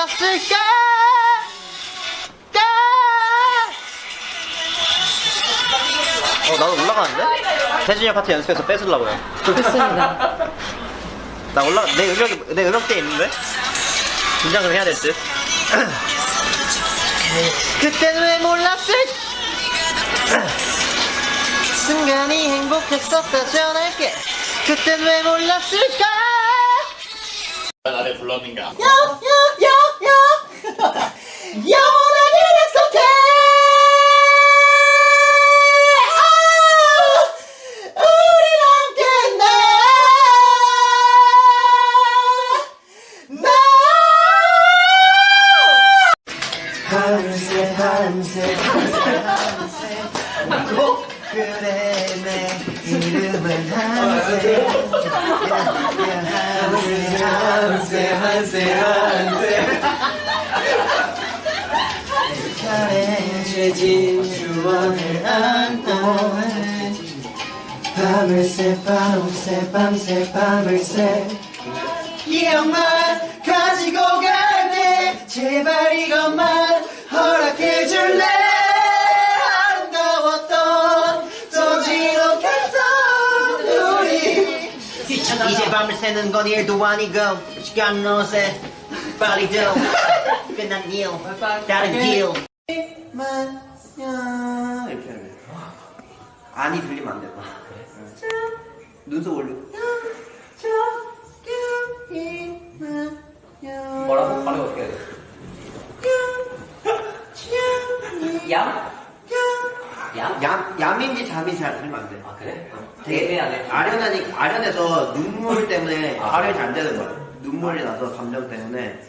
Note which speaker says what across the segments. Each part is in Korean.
Speaker 1: 몰랐을까 까 어, 나도 올라가는데? 태준이 형 파트 연습해서 뺏으려고요.
Speaker 2: 좋습니다.
Speaker 1: 나 올라, 내 음역이, 내 음역대에 있는데? 긴장을 해야 될 듯. 그땐 왜 몰랐을 순간이 행복했었다 전할게 그땐 왜 몰랐을까
Speaker 3: 나를 불렀는가?
Speaker 1: 야야야야 영원하게 약속해 아, 우리 함께 나 하늘새 하늘새. 어? 그래 내 이름은 하늘새. 하늘새 하늘새 하늘새. 하늘새 편해진 주원을 안고 밤을 새 밤새 밤새 밤을 새. 기억만 가지고 갈게. 제발 이것만 이제 밤을 새는 건 일도 아니고 시간 노새 빨리 도 끝난 일. 다른 길 만야 이렇게 하면 아니 들리면 안 돼. 눈썹 올리고.
Speaker 2: 뭐라고? 발음 어떻게 해야 돼? 얌? 얌?
Speaker 1: 얌, 얌인지 잠인지 잘 들리면 안 돼.
Speaker 2: 아, 그래?
Speaker 1: 되게
Speaker 2: 되게 안 해.
Speaker 1: 아련하니 아련해서 눈물 때문에 발음이 잘 되는 거야. 눈물이 나서 감정 때문에.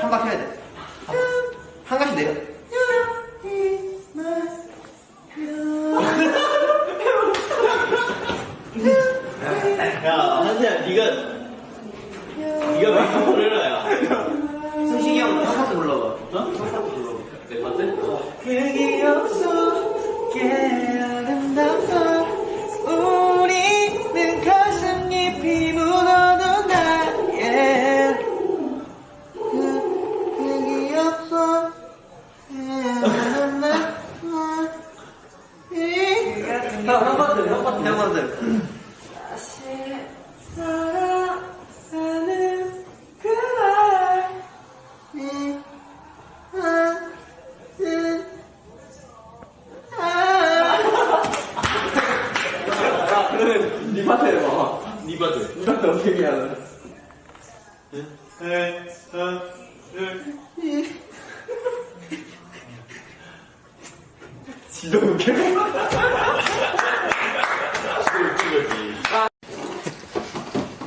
Speaker 1: 한 바퀴 해야 돼. 한 가지 내려.
Speaker 3: 야, 한세야, 니가, 니가 왜 부르나
Speaker 1: 형, 사랑하는
Speaker 2: 해봐.
Speaker 3: 니 파트.
Speaker 2: 니 파트 어떻게 해야 돼? 지도 웃겨.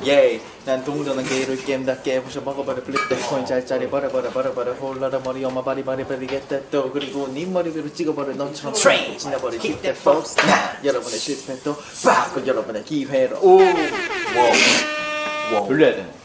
Speaker 4: 예이 난 동전은 게이를 게임답게 부셔 먹어버려. 플립대 코인 짤짤이 버려버려 버려버려. 홀라라 머리 엄마 바리 바리 버리겠다 또. 그리고 네 머리 위로 찍어버려. 너처럼 트레인 지나버려. That folks 여러분의 실패 또 바꿔 여러분의 기회로. 오. 와우 돌려야 되네